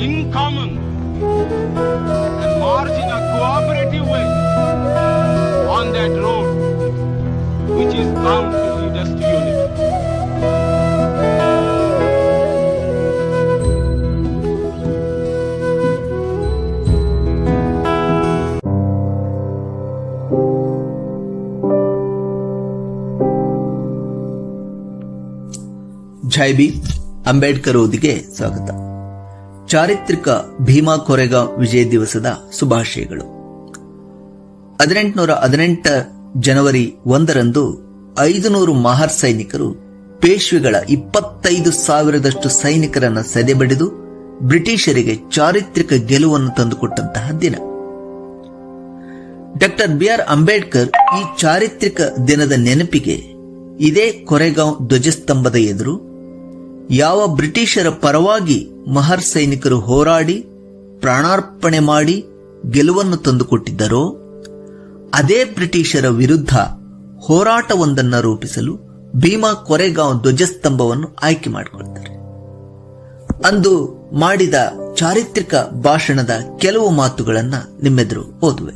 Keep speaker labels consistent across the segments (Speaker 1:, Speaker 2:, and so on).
Speaker 1: in common and march in a cooperative way on that road which is bound to lead us to unity.
Speaker 2: ಝೈಬಿ Ambedkar ಓದಿಗೆ ಸ್ವಾಗತ ಚಾರಿತ್ರಿಕ ಭೀಮಾ ಕೊರೆಗಾಂವ್ ವಿಜಯ ದಿವಸದ ಶುಭಾಶಯಗಳು. ಹದಿನೆಂಟುನೂರ ಹದಿನೆಂಟ ಜನವರಿ ಒಂದರಂದು ಐದು ನೂರು ಮಹಾರ್ ಸೈನಿಕರು ಪೇಶ್ವೆಗಳ ಇಪ್ಪತ್ತೈದು ಸಾವಿರದಷ್ಟು ಸೈನಿಕರನ್ನ ಸದೆಬಡಿದು ಬ್ರಿಟಿಷರಿಗೆ ಚಾರಿತ್ರಿಕ ಗೆಲುವನ್ನು ತಂದುಕೊಟ್ಟಂತಹ ದಿನ. ಡಾಕ್ಟರ್ ಬಿ ಆರ್ ಅಂಬೇಡ್ಕರ್ ಈ ಚಾರಿತ್ರಿಕ ದಿನದ ನೆನಪಿಗೆ ಇದೇ ಕೊರೆಗಾಂವ್ ಧ್ವಜಸ್ತಂಭದ ಎದುರು ಯಾವ ಬ್ರಿಟಿಷರ ಪರವಾಗಿ ಮಹರ್ ಸೈನಿಕರು ಹೋರಾಡಿ, ಪ್ರಾಣಾರ್ಪಣೆ ಮಾಡಿ ಗೆಲುವನ್ನು ತಂದುಕೊಟ್ಟಿದ್ದರೋ, ಅದೇ ಬ್ರಿಟಿಷರ ವಿರುದ್ಧ ಹೋರಾಟವೊಂದನ್ನು ರೂಪಿಸಲು ಭೀಮಾ ಕೊರೆಗಾಂವ್ ಧ್ವಜಸ್ತಂಭವನ್ನು ಆಯ್ಕೆ ಮಾಡಿಕೊಳ್ತಾರೆ. ಅಂದು ಮಾಡಿದ ಚಾರಿತ್ರಿಕ ಭಾಷಣದ ಕೆಲವು ಮಾತುಗಳನ್ನು ನಿಮ್ಮೆದುರು ಓದುವೆ.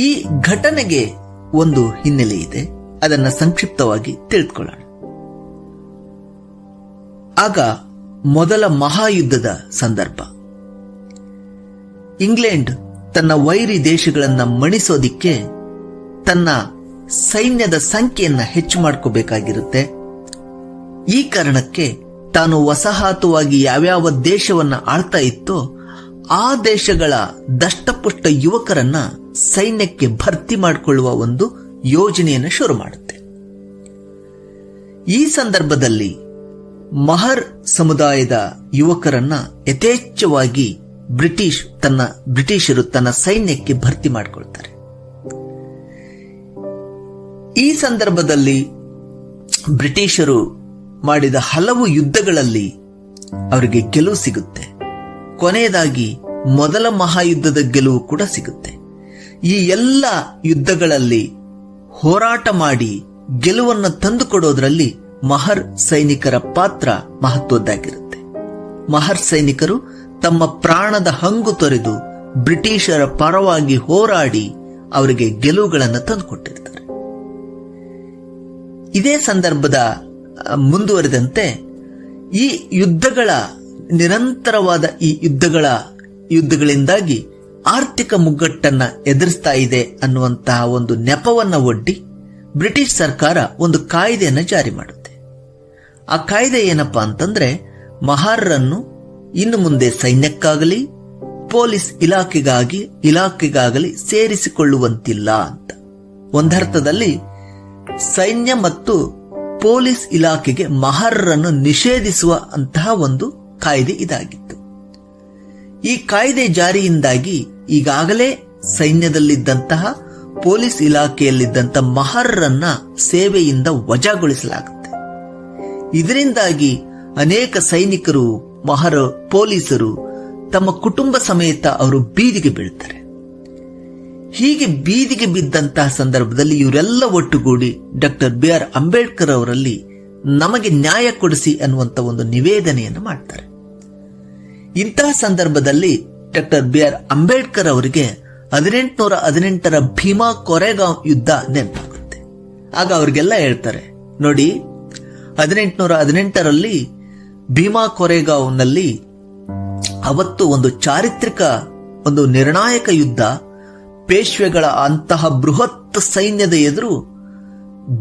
Speaker 2: ಈ ಘಟನೆಗೆ ಒಂದು ಹಿನ್ನೆಲೆ ಇದೆ, ಅದನ್ನು ಸಂಕ್ಷಿಪ್ತವಾಗಿ ತಿಳಿದುಕೊಳ್ಳೋಣ. ಆಗ ಮೊದಲ ಮಹಾಯುದ್ಧದ ಸಂದರ್ಭ. ಇಂಗ್ಲೆಂಡ್ ತನ್ನ ವೈರಿ ದೇಶಗಳನ್ನ ಮಣಿಸೋದಿಕ್ಕೆ ತನ್ನ ಸೈನ್ಯದ ಸಂಖ್ಯೆಯನ್ನ ಹೆಚ್ಚು ಮಾಡ್ಕೋಬೇಕಾಗಿರುತ್ತೆ. ಈ ಕಾರಣಕ್ಕೆ ತಾನು ವಸಾಹತುವಾಗಿ ಯಾವ್ಯಾವ ದೇಶವನ್ನ ಆಳ್ತಾ ಇತ್ತೋ ಆ ದೇಶಗಳ ದಷ್ಟಪುಷ್ಟ ಯುವಕರನ್ನ ಸೈನ್ಯಕ್ಕೆ ಭರ್ತಿ ಮಾಡಿಕೊಳ್ಳುವ ಒಂದು ಯೋಜನೆಯನ್ನು ಶುರು ಮಾಡುತ್ತೆ. ಈ ಸಂದರ್ಭದಲ್ಲಿ ಮಹರ್ ಸಮುದಾಯದ ಯುವಕರನ್ನ ಯಥೇಚ್ಛವಾಗಿ ಬ್ರಿಟಿಷ್ ತನ್ನ ಬ್ರಿಟಿಷರು ತನ್ನ ಸೈನ್ಯಕ್ಕೆ ಭರ್ತಿ ಮಾಡಿಕೊಳ್ತಾರೆ. ಈ ಸಂದರ್ಭದಲ್ಲಿ ಬ್ರಿಟಿಷರು ಮಾಡಿದ ಹಲವು ಯುದ್ಧಗಳಲ್ಲಿ ಅವರಿಗೆ ಗೆಲುವು ಸಿಗುತ್ತೆ. ಕೊನೆಯದಾಗಿ ಮೊದಲ ಮಹಾಯುದ್ಧದ ಗೆಲುವು ಕೂಡ ಸಿಗುತ್ತೆ. ಈ ಎಲ್ಲ ಯುದ್ಧಗಳಲ್ಲಿ ಹೋರಾಟ ಮಾಡಿ ಗೆಲುವನ್ನು ತಂದುಕೊಡೋದ್ರಲ್ಲಿ ಮಹರ್ ಸೈನಿಕರ ಪಾತ್ರ ಮಹತ್ವದ್ದಾಗಿರುತ್ತೆ. ಮಹರ್ ಸೈನಿಕರು ತಮ್ಮ ಪ್ರಾಣದ ಹಂಗು ತೊರೆದು ಬ್ರಿಟಿಷರ ಪರವಾಗಿ ಹೋರಾಡಿ ಅವರಿಗೆ ಗೆಲುವುಗಳನ್ನು ತಂದುಕೊಟ್ಟಿರ್ತಾರೆ. ಇದೇ ಸಂದರ್ಭದ ಮುಂದುವರೆದಂತೆ ಈ ಯುದ್ಧಗಳ, ನಿರಂತರವಾದ ಈ ಯುದ್ಧಗಳ ಯುದ್ಧಗಳಿಂದಾಗಿ ಆರ್ಥಿಕ ಮುಗ್ಗಟ್ಟನ್ನ ಎದುರಿಸ್ತಾ ಇದೆ ಅನ್ನುವಂತಹ ಒಂದು ನೆಪವನ್ನ ಒಡ್ಡಿ ಬ್ರಿಟಿಷ್ ಸರ್ಕಾರ ಒಂದು ಕಾಯ್ದೆಯನ್ನು ಜಾರಿ ಮಾಡುತ್ತೆ ಆ ಕಾಯ್ದೆ ಏನಪ್ಪ ಅಂತಂದ್ರೆ ಮಹಾರರನ್ನು ಇನ್ನು ಮುಂದೆ ಸೈನ್ಯಕ್ಕಾಗಲಿ, ಪೊಲೀಸ್ ಇಲಾಖೆಗಾಗಿ, ಇಲಾಖೆಗಾಗಲಿ ಸೇರಿಸಿಕೊಳ್ಳುವಂತಿಲ್ಲ ಅಂತ. ಒಂದರ್ಥದಲ್ಲಿ ಸೈನ್ಯ ಮತ್ತು ಪೊಲೀಸ್ ಇಲಾಖೆಗೆ ಮಹಾರರನ್ನು ನಿಷೇಧಿಸುವ ಅಂತಹ ಒಂದು ಕಾಯ್ದೆ ಇದಾಗಿತ್ತು. ಈ ಕಾಯ್ದೆ ಜಾರಿಯಿಂದಾಗಿ ಈಗಾಗಲೇ ಸೈನ್ಯದಲ್ಲಿದ್ದಂತಹ ಪೊಲೀಸ್ ಇಲಾಖೆಯಲ್ಲಿದ್ದಂಥ ಮಹಾರರನ್ನ ಸೇವೆಯಿಂದ ವಜಾಗೊಳಿಸಲಾಗುತ್ತೆ ಇದರಿಂದಾಗಿ ಅನೇಕ ಸೈನಿಕರು ಮಹರ ಪೊಲೀಸರು ತಮ್ಮ ಕುಟುಂಬ ಸಮೇತ ಅವರು ಬೀದಿಗೆ ಬೀಳ್ತಾರೆ. ಹೀಗೆ ಬೀದಿಗೆ ಬಿದ್ದಂತಹ ಸಂದರ್ಭದಲ್ಲಿ ಇವರೆಲ್ಲ ಒಟ್ಟುಗೂಡಿ ಡಾಕ್ಟರ್ ಬಿ ಆರ್ ಅಂಬೇಡ್ಕರ್ ಅವರಲ್ಲಿ ನಮಗೆ ನ್ಯಾಯ ಕೊಡಿಸಿ ಅನ್ನುವಂತ ಒಂದು ನಿವೇದನೆಯನ್ನು ಮಾಡ್ತಾರೆ. ಇಂತಹ ಸಂದರ್ಭದಲ್ಲಿ ಡಾಕ್ಟರ್ ಬಿ ಆರ್ ಅಂಬೇಡ್ಕರ್ ಅವರಿಗೆ ಹದಿನೆಂಟುನೂರ ಹದಿನೆಂಟರ ಭೀಮಾ ಕೊರೆಗಾಂವ್ ಯುದ್ಧ ನೆನಪಾಗುತ್ತೆ. ಆಗ ಅವ್ರಿಗೆಲ್ಲ ಹೇಳ್ತಾರೆ, ನೋಡಿ ಹದಿನೆಂಟುನೂರ ಹದಿನೆಂಟರಲ್ಲಿ ಭೀಮಾ ಕೊರೆಗಾಂವ್ನಲ್ಲಿ ಅವತ್ತು ಒಂದು ಚಾರಿತ್ರಿಕ, ಒಂದು ನಿರ್ಣಾಯಕ ಯುದ್ಧ, ಪೇಶ್ವೆಗಳ ಅಂತಹ ಬೃಹತ್ ಸೈನ್ಯದ ಎದುರು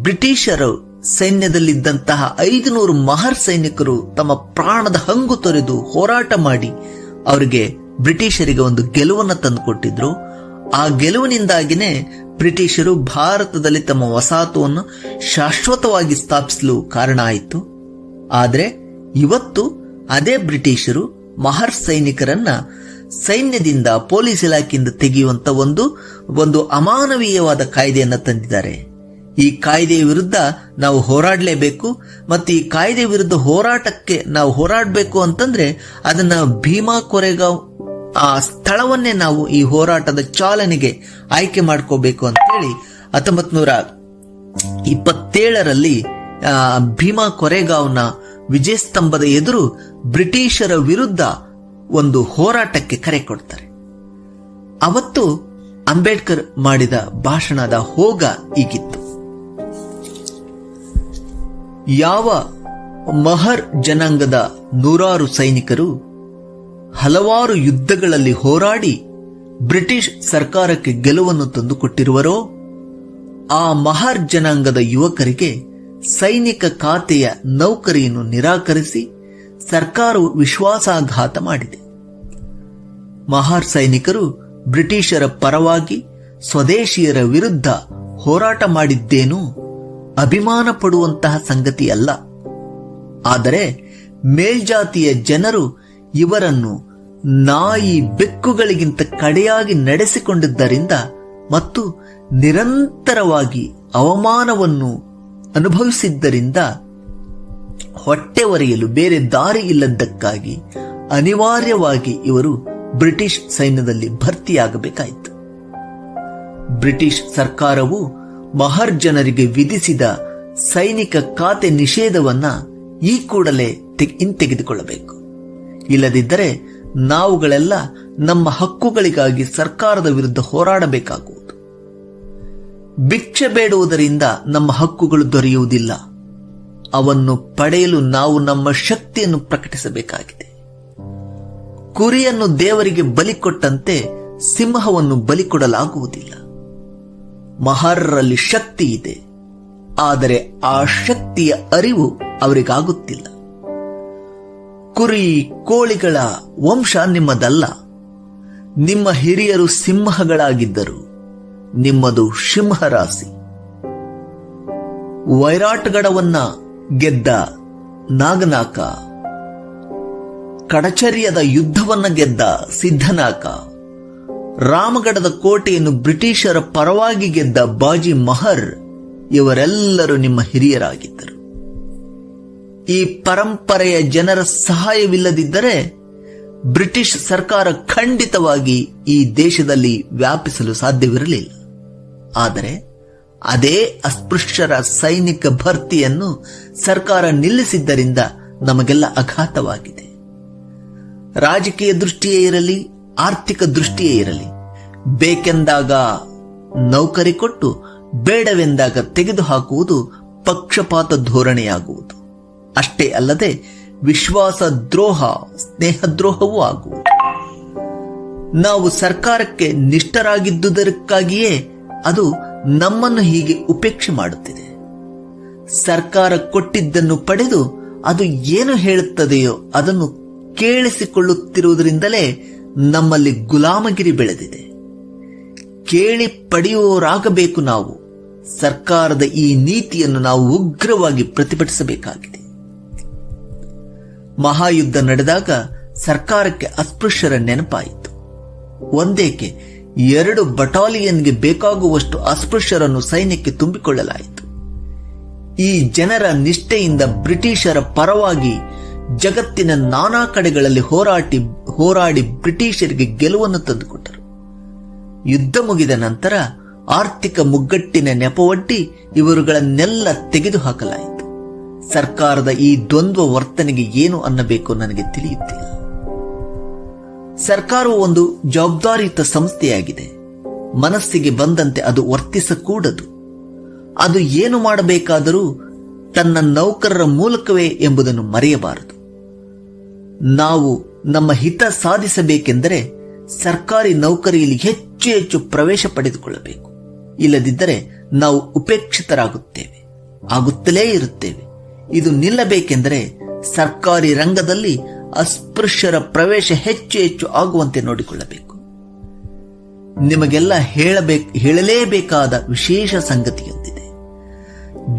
Speaker 2: ಬ್ರಿಟಿಷರು ಸೈನ್ಯದಲ್ಲಿದ್ದಂತಹ ಐದು ನೂರು ಮಹರ್ ಸೈನಿಕರು ತಮ್ಮ ಪ್ರಾಣದ ಹಂಗು ತೊರೆದು ಹೋರಾಟ ಮಾಡಿ ಅವರಿಗೆ ಬ್ರಿಟಿಷರಿಗೆ ಒಂದು ಗೆಲುವನ್ನು ತಂದುಕೊಟ್ಟಿದ್ರು. ಆ ಗೆಲುವಿನಿಂದಾಗಿನೇ ಬ್ರಿಟಿಷರು ಭಾರತದಲ್ಲಿ ತಮ್ಮ ವಸಾಹತುವನ್ನು ಶಾಶ್ವತವಾಗಿ ಸ್ಥಾಪಿಸಲು ಕಾರಣ ಆಯಿತು. ಆದರೆ ಇವತ್ತು ಅದೇ ಬ್ರಿಟಿಷರು ಮಹರ್ ಸೈನಿಕರನ್ನ ಸೈನ್ಯದಿಂದ ಪೊಲೀಸ್ ಇಲಾಖೆಯಿಂದ ತೆಗೆಯುವಂತ ಒಂದು ಒಂದು ಅಮಾನವೀಯವಾದ ಕಾಯ್ದೆಯನ್ನ ತಂದಿದ್ದಾರೆ. ಈ ಕಾಯ್ದೆಯ ವಿರುದ್ಧ ನಾವು ಹೋರಾಡಲೇಬೇಕು ಮತ್ತು ಈ ಕಾಯ್ದೆ ವಿರುದ್ಧ ಹೋರಾಟಕ್ಕೆ ನಾವು ಹೋರಾಡಬೇಕು ಅಂತಂದ್ರೆ ಅದನ್ನ ಭೀಮಾ ಕೊರೆಗಾಂವ್ ಆ ಸ್ಥಳವನ್ನೇ ನಾವು ಈ ಹೋರಾಟದ ಚಾಲನೆಗೆ ಆಯ್ಕೆ ಮಾಡ್ಕೋಬೇಕು ಅಂತೇಳಿ ಹತ್ತೊಂಬತ್ ನೂರ ಇಪ್ಪತ್ತೇಳರಲ್ಲಿ ಭೀಮಾ ಕೊರೆಗಾಂವ್ನ ವಿಜಯ ಸ್ತಂಭದ ಎದುರು ಬ್ರಿಟಿಷರ ವಿರುದ್ಧ ಒಂದು ಹೋರಾಟಕ್ಕೆ ಕರೆ ಕೊಡ್ತಾರೆ. ಅವತ್ತು ಅಂಬೇಡ್ಕರ್ ಮಾಡಿದ ಭಾಷಣದ ಹೋಗ ಈಗಿತ್ತು. ಯಾವ ಮಹರ್ ಜನಾಂಗದ ನೂರಾರು ಸೈನಿಕರು ಹಲವಾರು ಯುದ್ಧಗಳಲ್ಲಿ ಹೋರಾಡಿ ಬ್ರಿಟಿಷ್ ಸರ್ಕಾರಕ್ಕೆ ಗೆಲುವನ್ನು ತಂದುಕೊಟ್ಟಿರುವರೋ, ಆ ಮಹಾರ್ ಜನಾಂಗದ ಯುವಕರಿಗೆ ಸೈನಿಕ ಖಾತೆಯ ನೌಕರಿಯನ್ನು ನಿರಾಕರಿಸಿ ಸರ್ಕಾರವು ವಿಶ್ವಾಸಾಘಾತ ಮಾಡಿದೆ. ಮಹಾರ್ ಸೈನಿಕರು ಬ್ರಿಟಿಷರ ಪರವಾಗಿ ಸ್ವದೇಶಿಯರ ವಿರುದ್ಧ ಹೋರಾಟ ಮಾಡಿದ್ದೇನೂ ಅಭಿಮಾನ ಪಡುವಂತಹ ಸಂಗತಿಯಲ್ಲ. ಆದರೆ ಮೇಲ್ಜಾತಿಯ ಜನರು ಇವರನ್ನು ನಾಯಿ ಬೆಕ್ಕುಗಳಿಗಿಂತ ಕಡೆಯಾಗಿ ನಡೆಸಿಕೊಂಡಿದ್ದರಿಂದ ಮತ್ತು ನಿರಂತರವಾಗಿ ಅವಮಾನವನ್ನು ಅನುಭವಿಸಿದ್ದರಿಂದ ಹೊಟ್ಟೆ ಒರೆಯಲು ಬೇರೆ ದಾರಿ ಇಲ್ಲದ್ದಕ್ಕಾಗಿ ಅನಿವಾರ್ಯವಾಗಿ ಇವರು ಬ್ರಿಟಿಷ್ ಸೈನ್ಯದಲ್ಲಿ ಭರ್ತಿಯಾಗಬೇಕಾಯಿತು. ಬ್ರಿಟಿಷ್ ಸರ್ಕಾರವು ಮಹರ್ ಜನರಿಗೆ ವಿಧಿಸಿದ ಸೈನಿಕ ಖಾತೆ ನಿಷೇಧವನ್ನ ಈ ಕೂಡಲೇ ಹಿಂತೆಗೆದುಕೊಳ್ಳಬೇಕು. ಇಲ್ಲದಿದ್ದರೆ ನಾವುಗಳೆಲ್ಲ ನಮ್ಮ ಹಕ್ಕುಗಳಿಗಾಗಿ ಸರ್ಕಾರದ ವಿರುದ್ಧ ಹೋರಾಡಬೇಕಾಗುವುದು. ಭಿಕ್ಷೆ ಬೇಡುವುದರಿಂದ ನಮ್ಮ ಹಕ್ಕುಗಳು ದೊರೆಯುವುದಿಲ್ಲ. ಅವನ್ನು ಪಡೆಯಲು ನಾವು ನಮ್ಮ ಶಕ್ತಿಯನ್ನು ಪ್ರಕಟಿಸಬೇಕಾಗಿದೆ. ಕುರಿಯನ್ನು ದೇವರಿಗೆ ಬಲಿ ಕೊಟ್ಟಂತೆ ಸಿಂಹವನ್ನು ಬಲಿ ಕೊಡಲಾಗುವುದಿಲ್ಲ. ಮಹಾರರಲ್ಲಿ ಶಕ್ತಿ ಇದೆ. ಆದರೆ ಆ ಶಕ್ತಿಯ ಅರಿವು ಅವರಿಗಾಗುತ್ತಿಲ್ಲ. ಕುರಿ ಕೋಳಿಗಳ ವಂಶ ನಿಮ್ಮದಲ್ಲ. ನಿಮ್ಮ ಹಿರಿಯರು ಸಿಂಹಗಳಾಗಿದ್ದರು. ನಿಮ್ಮದು ಸಿಂಹರಾಶಿ. ವೈರಾಟ್ಗಡವನ್ನ ಗೆದ್ದ ನಾಗನಾಕ. ಕಡಚರಿಯದ ಯುದ್ಧವನ್ನ ಗೆದ್ದ ಸಿದ್ಧನಾಕ. ರಾಮಗಢದ ಕೋಟೆಯನ್ನು ಬ್ರಿಟಿಷರ ಪರವಾಗಿ ಗೆದ್ದ ಬಾಜಿ ಮಹರ್ ಇವರೆಲ್ಲರೂ ನಿಮ್ಮ ಹಿರಿಯರಾಗಿದ್ದರು. ಈ ಪರಂಪರೆಯ ಜನರ ಸಹಾಯವಿಲ್ಲದಿದ್ದರೆ ಬ್ರಿಟಿಷ್ ಸರ್ಕಾರ ಖಂಡಿತವಾಗಿ ಈ ದೇಶದಲ್ಲಿ ವ್ಯಾಪಿಸಲು ಸಾಧ್ಯವಿರಲಿಲ್ಲ. ಆದರೆ ಅದೇ ಅಸ್ಪೃಶ್ಯರ ಸೈನಿಕ ಭರ್ತಿಯನ್ನು ಸರ್ಕಾರ ನಿಲ್ಲಿಸಿದ್ದರಿಂದ ನಮಗೆಲ್ಲ ಅಘಾತವಾಗಿದೆ. ರಾಜಕೀಯ ದೃಷ್ಟಿಯೇ ಇರಲಿ, ಆರ್ಥಿಕ ದೃಷ್ಟಿಯೇ ಇರಲಿ, ಬೇಕೆಂದಾಗ ನೌಕರಿ ಕೊಟ್ಟು ಬೇಡವೆಂದಾಗ ತೆಗೆದುಹಾಕುವುದು ಪಕ್ಷಪಾತ ಧೋರಣೆಯಾಗುವುದು. ಅಷ್ಟೇ ಅಲ್ಲದೆ ವಿಶ್ವಾಸ ದ್ರೋಹ ಸ್ನೇಹದ್ರೋಹವೂ ಆಗುವುದು ನಾವು ಸರ್ಕಾರಕ್ಕೆ ನಿಷ್ಠರಾಗಿದ್ದುದಕ್ಕಾಗಿಯೇ ಅದು ನಮ್ಮನ್ನು ಹೀಗೆ ಉಪೇಕ್ಷೆ ಮಾಡುತ್ತಿದೆ. ಸರ್ಕಾರ ಕೊಟ್ಟಿದ್ದನ್ನು ಪಡೆದು ಅದು ಏನು ಹೇಳುತ್ತದೆಯೋ ಅದನ್ನು ಕೇಳಿಸಿಕೊಳ್ಳುತ್ತಿರುವುದರಿಂದಲೇ ನಮ್ಮಲ್ಲಿ ಗುಲಾಮಗಿರಿ ಬೆಳೆದಿದೆ. ಕೇಳಿ ಪಡೆಯುವವರಾಗಬೇಕು ನಾವು. ಸರ್ಕಾರದ ಈ ನೀತಿಯನ್ನು ನಾವು ಉಗ್ರವಾಗಿ ಪ್ರತಿಭಟಿಸಬೇಕಾಗಿದೆ. ಮಹಾಯುದ್ಧ ನಡೆದಾಗ ಸರ್ಕಾರಕ್ಕೆ ಅಸ್ಪೃಶ್ಯರ ನೆನಪಾಯಿತು. ಒಂದೇಕೆ, ಎರಡು ಬಟಾಲಿಯನ್ಗೆ ಬೇಕಾಗುವಷ್ಟು ಅಸ್ಪೃಶ್ಯರನ್ನು ಸೈನ್ಯಕ್ಕೆ ತುಂಬಿಕೊಳ್ಳಲಾಯಿತು. ಈ ಜನರ ನಿಷ್ಠೆಯಿಂದ ಬ್ರಿಟಿಷರ ಪರವಾಗಿ ಜಗತ್ತಿನ ನಾನಾ ಕಡೆಗಳಲ್ಲಿ ಹೋರಾಟಿ, ಹೋರಾಡಿ ಬ್ರಿಟಿಷರಿಗೆ ಗೆಲುವನ್ನು ತಂದುಕೊಟ್ಟರು. ಯುದ್ಧ ಮುಗಿದ ನಂತರ ಆರ್ಥಿಕ ಮುಗ್ಗಟ್ಟಿನ ನೆಪವೊಡ್ಡಿ ಇವರುಗಳನ್ನೆಲ್ಲ ತೆಗೆದುಹಾಕಲಾಯಿತು. ಸರ್ಕಾರದ ಈ ದ್ವಂದ್ವ ವರ್ತನೆಗೆ ಏನು ಅನ್ನಬೇಕು ನನಗೆ ತಿಳಿಯುತ್ತಿಲ್ಲ. ಸರ್ಕಾರವು ಒಂದು ಜವಾಬ್ದಾರಿಯುತ ಸಂಸ್ಥೆಯಾಗಿದೆ. ಮನಸ್ಸಿಗೆ ಬಂದಂತೆ ಅದು ವರ್ತಿಸಕೂಡದು. ಅದು ಏನು ಮಾಡಬೇಕಾದರೂ ತನ್ನ ನೌಕರರ ಮೂಲಕವೇ ಎಂಬುದನ್ನು ಮರೆಯಬಾರದು. ನಾವು ನಮ್ಮ ಹಿತ ಸಾಧಿಸಬೇಕೆಂದರೆ ಸರ್ಕಾರಿ ನೌಕರಿಯಲ್ಲಿ ಹೆಚ್ಚು ಹೆಚ್ಚು ಪ್ರವೇಶ ಪಡೆದುಕೊಳ್ಳಬೇಕು. ಇಲ್ಲದಿದ್ದರೆ ನಾವು ಉಪೇಕ್ಷಿತರಾಗುತ್ತೇವೆ. ಆಗುತ್ತಲೇ ಇರುತ್ತೇವೆ. ಇದು ನಿಲ್ಲಬೇಕೆಂದರೆ ಸರ್ಕಾರಿ ರಂಗದಲ್ಲಿ ಅಸ್ಪೃಶ್ಯರ ಪ್ರವೇಶ ಹೆಚ್ಚು ಹೆಚ್ಚು ಆಗುವಂತೆ ನೋಡಿಕೊಳ್ಳಬೇಕು. ನಿಮಗೆಲ್ಲ ಹೇಳಬೇಕು, ಹೇಳಲೇಬೇಕಾದ ವಿಶೇಷ ಸಂಗತಿಯೊಂದಿದೆ.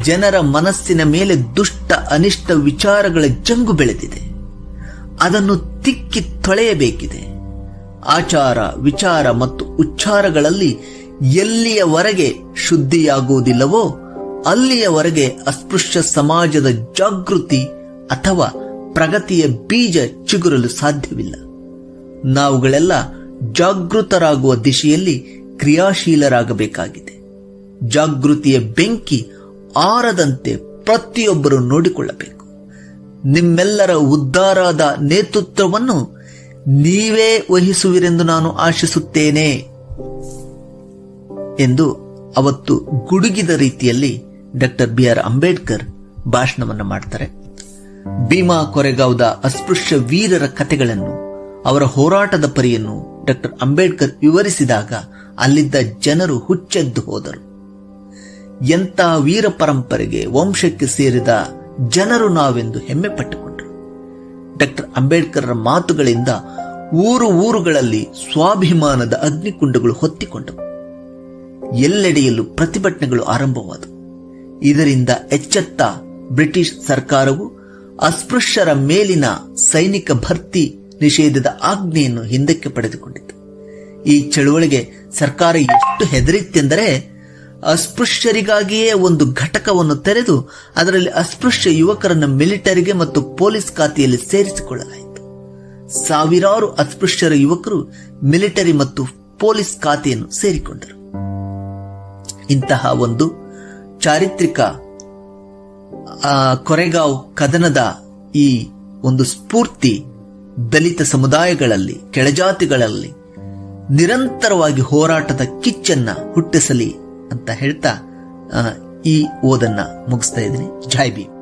Speaker 2: ಜನರ ಮನಸ್ಸಿನ ಮೇಲೆ ದುಷ್ಟ ಅನಿಷ್ಟ ವಿಚಾರಗಳ ಜಂಗು ಬೆಳೆದಿದೆ. ಅದನ್ನು ತಿಕ್ಕಿ ತೊಳೆಯಬೇಕಿದೆ. ಆಚಾರ, ವಿಚಾರ ಮತ್ತು ಉಚ್ಚಾರಗಳಲ್ಲಿ ಎಲ್ಲಿಯವರೆಗೆ ಶುದ್ಧಿಯಾಗುವುದಿಲ್ಲವೋ ಅಲ್ಲಿಯವರೆಗೆ ಅಸ್ಪೃಶ್ಯ ಸಮಾಜದ ಜಾಗೃತಿ ಅಥವಾ ಪ್ರಗತಿಯ ಬೀಜ ಚಿಗುರಲು ಸಾಧ್ಯವಿಲ್ಲ. ನಾವುಗಳೆಲ್ಲ ಜಾಗೃತರಾಗುವ ದಿಶೆಯಲ್ಲಿ ಕ್ರಿಯಾಶೀಲರಾಗಬೇಕಾಗಿದೆ. ಜಾಗೃತಿಯ ಬೆಂಕಿ ಆರದಂತೆ ಪ್ರತಿಯೊಬ್ಬರು ನೋಡಿಕೊಳ್ಳಬೇಕು. ನಿಮ್ಮೆಲ್ಲರ ಉದ್ಧಾರದ ನೇತೃತ್ವವನ್ನು ನೀವೇ ವಹಿಸುವಿರೆಂದು ನಾನು ಆಶಿಸುತ್ತೇನೆ ಎಂದು ಅವತ್ತು ಗುಡುಗಿದ ರೀತಿಯಲ್ಲಿ ಡಾಕ್ಟರ್ ಬಿ ಆರ್ ಅಂಬೇಡ್ಕರ್ ಭಾಷಣವನ್ನು ಮಾಡ್ತಾರೆ. ಭೀಮಾ ಕೊರೆಗಾವ್ದ ಅಸ್ಪೃಶ್ಯ ವೀರರ ಕಥೆಗಳನ್ನು, ಅವರ ಹೋರಾಟದ ಪರಿಯನ್ನು ಡಾಕ್ಟರ್ ಅಂಬೇಡ್ಕರ್ ವಿವರಿಸಿದಾಗ ಅಲ್ಲಿದ್ದ ಜನರು ಹುಚ್ಚೆದ್ದು ಹೋದರು. ಎಂಥ ವೀರ ಪರಂಪರೆಗೆ ವಂಶಕ್ಕೆ ಸೇರಿದ ಜನರು ನಾವೆಂದು ಹೆಮ್ಮೆ ಪಟ್ಟುಕೊಂಡರು. ಡಾಕ್ಟರ್ ಅಂಬೇಡ್ಕರ್ ಮಾತುಗಳಿಂದ ಊರು ಊರುಗಳಲ್ಲಿ ಸ್ವಾಭಿಮಾನದ ಅಗ್ನಿಕುಂಡಗಳು ಹೊತ್ತಿಕೊಂಡವು. ಎಲ್ಲೆಡೆಯಲ್ಲೂ ಪ್ರತಿಭಟನೆಗಳು ಆರಂಭವಾದವು. ಇದರಿಂದ ಎಚ್ಚೆತ್ತ ಬ್ರಿಟಿಷ್ ಸರ್ಕಾರವು ಅಸ್ಪೃಶ್ಯರ ಮೇಲಿನ ಸೈನಿಕ ಭರ್ತಿ ನಿಷೇಧದ ಆಜ್ಞೆಯನ್ನು ಹಿಂದಕ್ಕೆ ಪಡೆದುಕೊಂಡಿತು. ಈ ಚಳುವಳಿಗೆ ಸರ್ಕಾರ ಎಷ್ಟು ಹೆದರಿತ್ತೆಂದರೆ ಅಸ್ಪೃಶ್ಯರಿಗಾಗಿಯೇ ಒಂದು ಘಟಕವನ್ನು ತೆರೆದು ಅದರಲ್ಲಿ ಅಸ್ಪೃಶ್ಯ ಯುವಕರನ್ನು ಮಿಲಿಟರಿಗೆ ಮತ್ತು ಪೊಲೀಸ್ ಖಾತೆಯಲ್ಲಿ ಸೇರಿಸಿಕೊಳ್ಳಲಾಯಿತು. ಸಾವಿರಾರು ಅಸ್ಪೃಶ್ಯರ ಯುವಕರು ಮಿಲಿಟರಿ ಮತ್ತು ಪೊಲೀಸ್ ಖಾತೆಯನ್ನು ಸೇರಿಕೊಂಡರು. ಇಂತಹ ಒಂದು ಚಾರಿತ್ರಿಕ ಕೊರೆಗಾವ್ ಕದನದ ಈ ಒಂದು ಸ್ಫೂರ್ತಿ ದಲಿತ ಸಮುದಾಯಗಳಲ್ಲಿ, ಕೆಳಜಾತಿಗಳಲ್ಲಿ ನಿರಂತರವಾಗಿ ಹೋರಾಟದ ಕಿಚ್ಚನ್ನ ಹುಟ್ಟಿಸಲಿ ಅಂತ ಹೇಳ್ತಾ ಈ ಓದನ್ನ ಮುಗಿಸ್ತಾ ಇದ್ದೀನಿ. ಜಾಯ್ ಭೀಮ್.